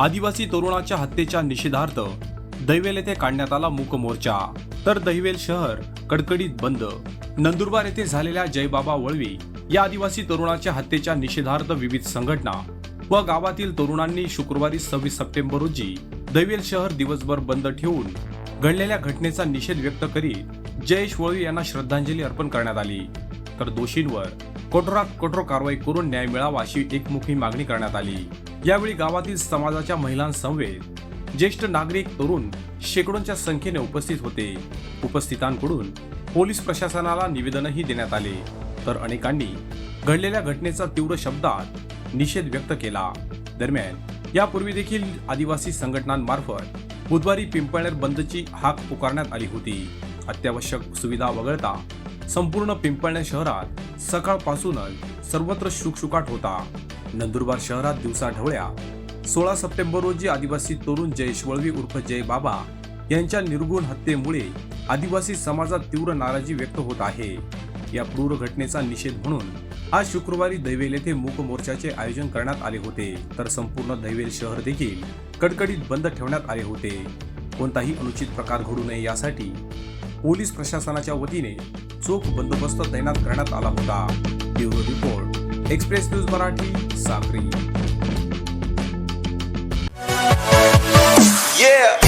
आदिवासी तरुणाच्या हत्येच्या निषेधार्थ दैवेल येथे काढण्यात आला मूक मोर्चा तर दहिवेल शहर कडकडीत बंद. नंदुरबार येथे झालेल्या जयबाबा वळवी या आदिवासी तरुणाच्या हत्येच्या निषेधार्थ विविध संघटना व गावातील तरुणांनी शुक्रवारी सव्वीस सप्टेंबर रोजी दैवेल शहर दिवसभर बंद ठेवून घडलेल्या घटनेचा निषेध व्यक्त करीत जयेश वळवी यांना श्रद्धांजली अर्पण करण्यात आली. तर दोषींवर कठोरात कठोर कारवाई करून न्याय मिळावा अशी एकमुखी मागणी करण्यात आली. यावेळी गावातील समाजाच्या महिलांसमवेत ज्येष्ठ नागरिक तरुण शेकडोंच्या संख्येने उपस्थित होते. उपस्थितांकडून पोलीस प्रशासनाला निवेदनही देण्यात आले. तर अनेकांनी घडलेल्या घटनेचा तीव्र शब्दात निषेध व्यक्त केला. दरम्यान यापूर्वी देखील आदिवासी संघटनांमार्फत बुधवारी पिंपळनेर बंदची हाक पुकारण्यात आली होती. अत्यावश्यक सुविधा वगळता संपूर्ण पिंपळनेर शहरात सकाळपासूनच सर्वत्र शुकशुकाट होता. नंदुरबार शहरात दिवसा ढवळ्या. सोळा सप्टेंबर रोजी आदिवासी तरुण जयेश वळवी उर्फ जय बाबा यांच्या निर्गुण हत्येमुळे आदिवासी समाजात तीव्र नाराजी व्यक्त होत आहे. या क्रूर घटनेचा निषेध म्हणून आज शुक्रवारी दैवेल येथे मूक मोर्चाचे आयोजन करण्यात आले होते. तर संपूर्ण दैवेल शहर देखील कडकडीत बंद ठेवण्यात आले होते. कोणताही अनुचित प्रकार घडू नये यासाठी पोलीस प्रशासनाच्या वतीने चोख बंदोबस्त तैनात करण्यात आला होता. Bureau report. Express news Marathi Sakri Yeah.